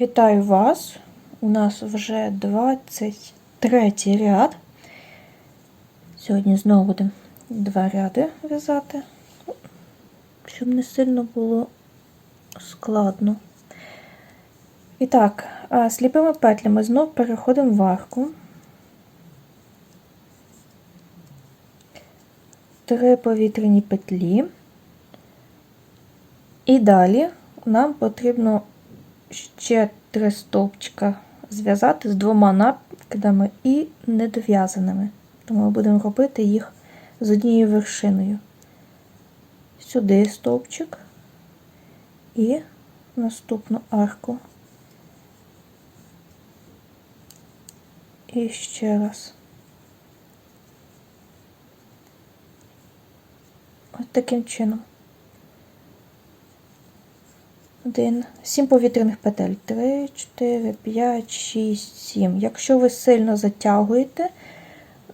Вітаю вас! У нас вже 23 ряд. Сьогодні знову будемо два ряди в'язати, щоб не сильно було складно. І так, сліпими петлями знов переходимо в арку. Три повітряні петлі. І далі нам потрібно ще три стовпчика зв'язати з двома накидами і недов'язаними. Тому ми будемо робити їх з однією вершиною. Сюди стовпчик і наступну арку. І ще раз. Ось таким чином. Один, сім повітряних петель. Три, чотири, п'ять, шість, сім. Якщо ви сильно затягуєте,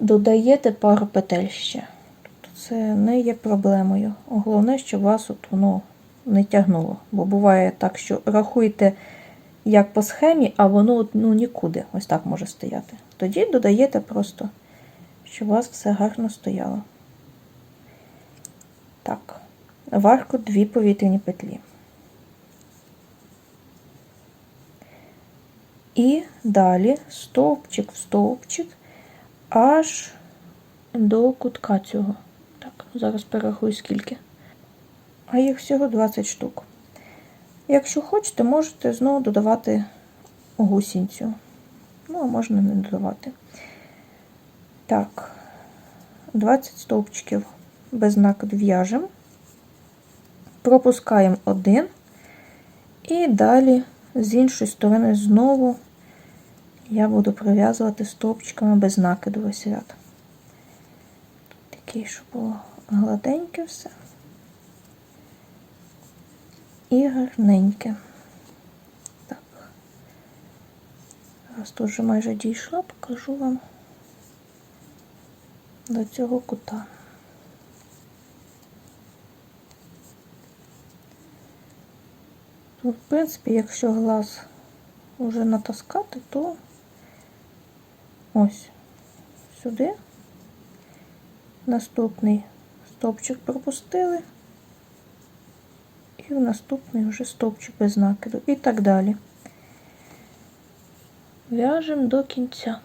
додаєте пару петель ще. Тобто це не є проблемою. Головне, щоб вас от воно не тягнуло. Бо буває так, що рахуєте як по схемі, а воно ну, нікуди. Ось так може стояти. Тоді додаєте просто, щоб у вас все гарно стояло. Так, в арку дві повітряні петлі. І далі стовпчик в стовпчик аж до кутка цього. Так, зараз перерахую скільки. А їх всього 20 штук. Якщо хочете, можете знову додавати гусінцю. Ну, а можна не додавати. Так, 20 стовпчиків без накиду в'яжемо. Пропускаємо один. І далі з іншої сторони знову я буду пров'язувати стовпчиками без накиду весь ряд. Такий, щоб було гладеньке все. І гарненьке. Так. Раз тут вже майже дійшла, покажу вам до цього кута. Тут, в принципі, якщо глаз вже натаскати, то ось сюди наступний стовпчик пропустили, і в наступний вже стовпчик без накиду. І так далі. В'яжемо до кінця.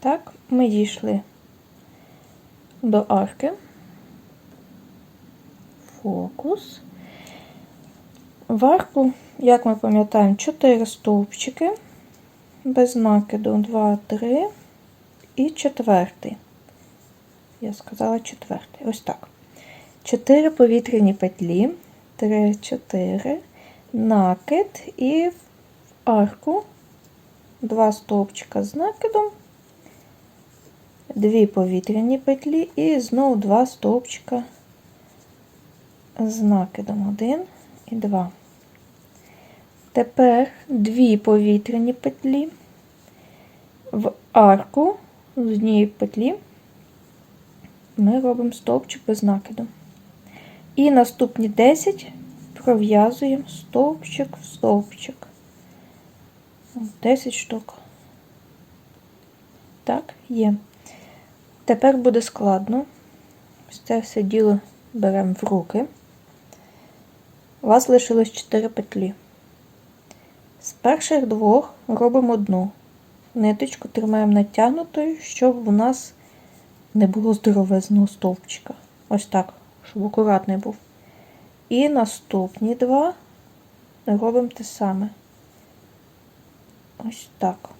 Так, ми дійшли до арки. Фокус. В арку, як ми пам'ятаємо, 4 стовпчики без накиду 2, 3 і четвертий. Я сказала четвертий. Ось так. 4 повітряні петлі, 3, 4, накид і в арку 2 стовпчика з накидом, 2 повітряні петлі і знову 2 стовпчика з накидом 1 і 2. Тепер дві повітряні петлі в арку з однієї петлі ми робимо стовпчик без накиду. І наступні 10 пров'язуємо стовпчик в стовпчик. 10 штук. Так, є. Тепер буде складно. Ось це все діло беремо в руки. У вас лишилось 4 петлі. Перших двох робимо одну. Ниточку тримаємо натягнутою, щоб у нас не було здоровезного стовпчика. Ось так, щоб акуратний був. І наступні два робимо те саме. Ось так.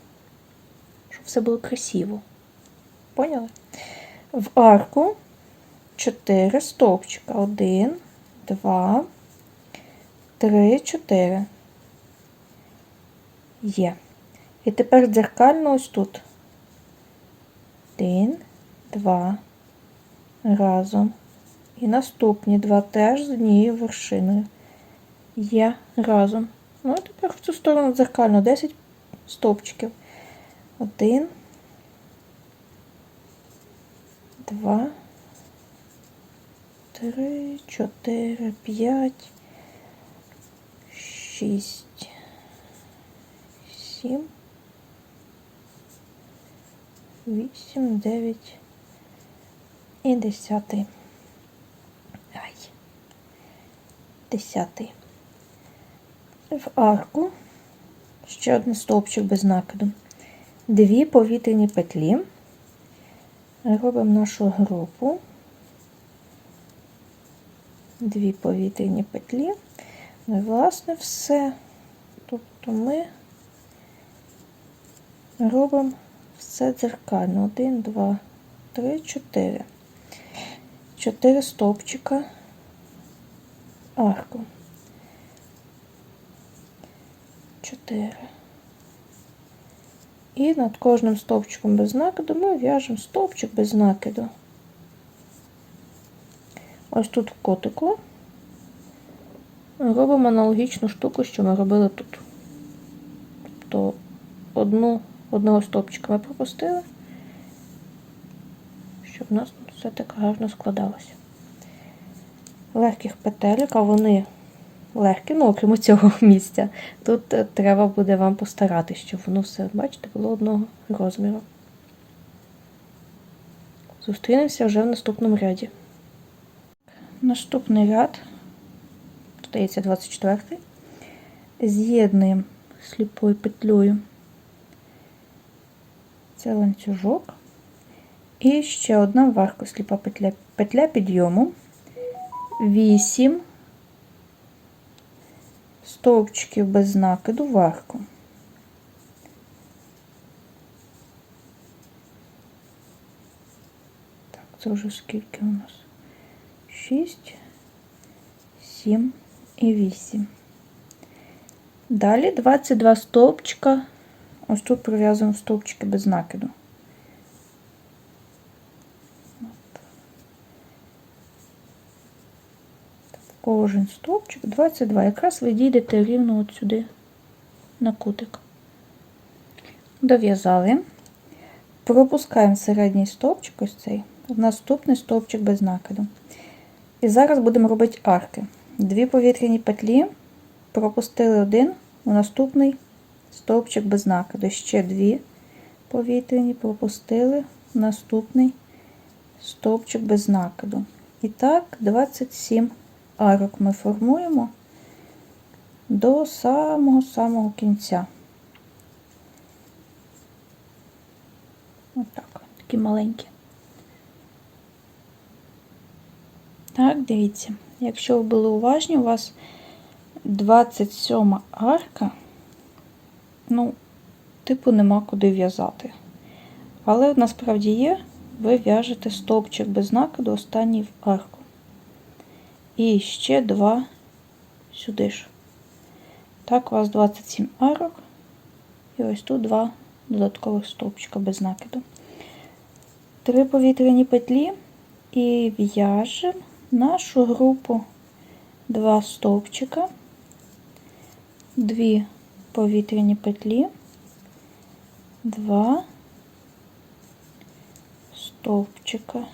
Щоб все було красиво. Поняли? В арку 4 стовпчика. 1, 2, 3, 4. Є. І тепер дзеркально ось тут. Один, два, разом. І наступні два теж з однією вершиною. Є разом. Ну і тепер в цю сторону дзеркально 10 стовпчиків. Один, два, три, чотири, п'ять, шість, сім, вісім, дев'ять і десятий. Ай. Десятий. В арку ще один стовпчик без накиду. Дві повітряні петлі. Робимо нашу групу. Дві повітряні петлі. Ну і власне все. Тобто ми робимо все дзеркально. Один, два, три, чотири. Чотири стовпчика арку. Чотири. І над кожним стовпчиком без накиду ми в'яжемо стовпчик без накиду. Ось тут в котику робимо аналогічну штуку, що ми робили тут. Тобто одну, одного стовпчика ми пропустили, щоб у нас все так гарно складалося. Легких петелек, а вони легкі, ну окрім цього місця. Тут е, треба буде вам постаратися, щоб воно все, бачите, було одного розміру. Зустрінемося вже в наступному ряді. Наступний ряд, здається, 24 з'єднуємо сліпою петлею це ланцюжок. І ще одна варка сліпа петля, петля підйому, 8 стовпчиків без накиду в арку. Так, це вже скільки у нас? 6, 7 і 8. Далі 22 стовпчика. Ось тут пров'язуємо стовпчики без накиду. Кожен стовпчик 22. Якраз ви дійдете рівно от сюди на кутик. Дов'язали. Пропускаємо середній стовпчик, ось цей, в наступний стовпчик без накиду. І зараз будемо робити арки. Дві повітряні петлі, пропустили один, у наступний стовпчик без накиду. Ще дві повітряні, пропустили, наступний стовпчик без накиду. І так, 27 арок ми формуємо до самого-самого кінця. Отак, такі маленькі. Так, дивіться, якщо ви були уважні, у вас 27 арка, ну, типу, нема куди в'язати. Але насправді є, ви в'яжете стовпчик без накиду, останній в арку. І ще два сюди ж. Так, у вас 27 арок. І ось тут два додаткових стовпчика без накиду. Три повітряні петлі і в'яжемо нашу групу два стовпчика, дві повітряні петлі, два стовпчика.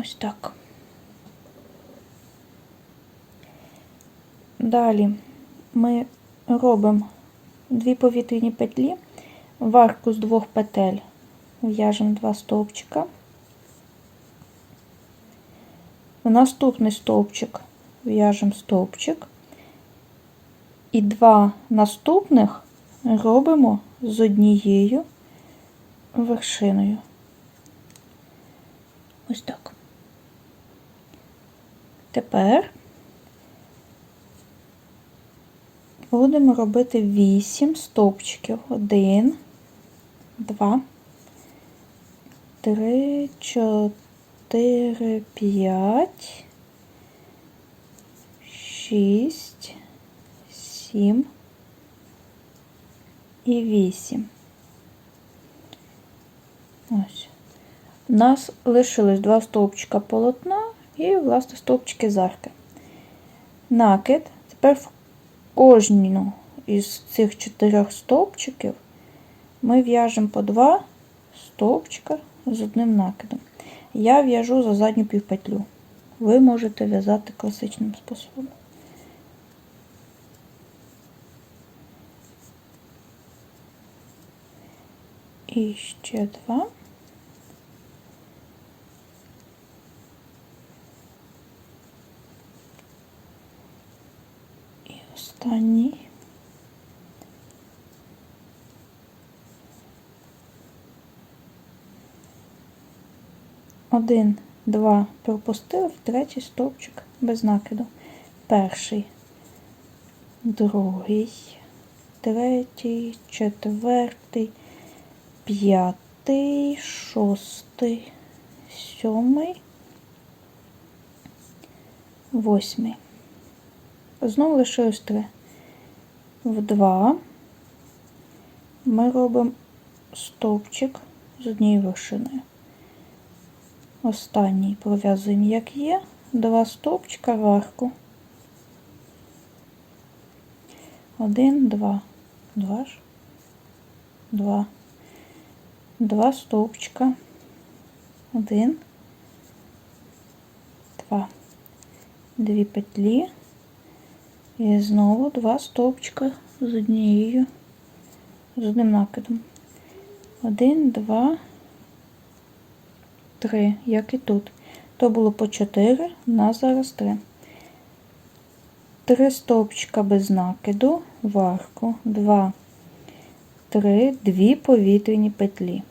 Ось так. Далі ми робимо дві повітряні петлі, в арку з двох петель в'яжемо два стовпчика. В наступний стовпчик в'яжемо стовпчик, і два наступних робимо з однією вершиною. Ось так. Тепер будемо робити 8 стовпчиків. 1, 2, 3, 4, 5, 6, 7 і 8. Ось. У нас лишилось два стовпчика полотна і, власне, стовпчики з арки. Накид. Тепер в кожну із цих чотирьох стовпчиків ми в'яжемо по два стовпчика з одним накидом. Я в'яжу за задню півпетлю. Ви можете в'язати класичним способом. І ще два. І останній. Один, два пропустив, третій стовпчик без накиду. Перший, другий, третій, четвертий, п'ятий, шостий, сьомий, восьмий. Знову лишилось три. В два ми робимо стовпчик з однією вершиною. Останній пров'язуємо, як є, два стовпчика в арку. Один, два. Два ж. Два. Два стовпчика. Один. Два. Дві петлі. І знову два стовпчика з однією, з одним накидом. Один, два, три, як і тут. То було по 4, у нас зараз 3. Три стовпчика без накиду в арку, 2, 3, дві повітряні петлі.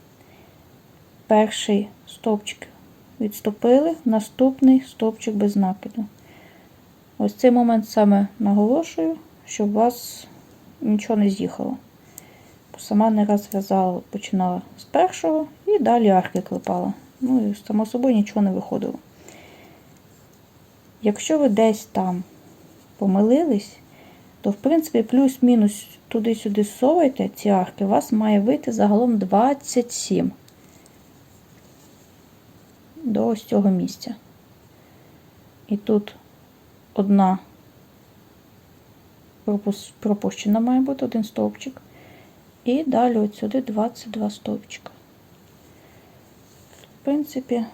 Перший стовпчик відступили, наступний стовпчик без накиду. Ось цей момент саме наголошую, щоб у вас нічого не з'їхало. Сама не раз в'язала, починала з першого і далі арки клепала. Ну і само собою нічого не виходило. Якщо ви десь там помилились, то в принципі плюс-мінус туди-сюди совайте ці арки, у вас має вийти загалом 27 до ось цього місця. І тут одна пропущена має бути один стовпчик. І далі от сюди 22 стовпчика. В принципі,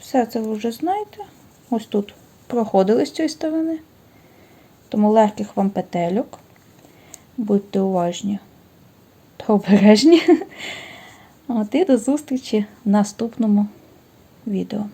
все це ви вже знаєте. Ось тут проходили з цієї сторони. Тому легких вам петельок. Будьте уважні та обережні. От і до зустрічі в наступному відео.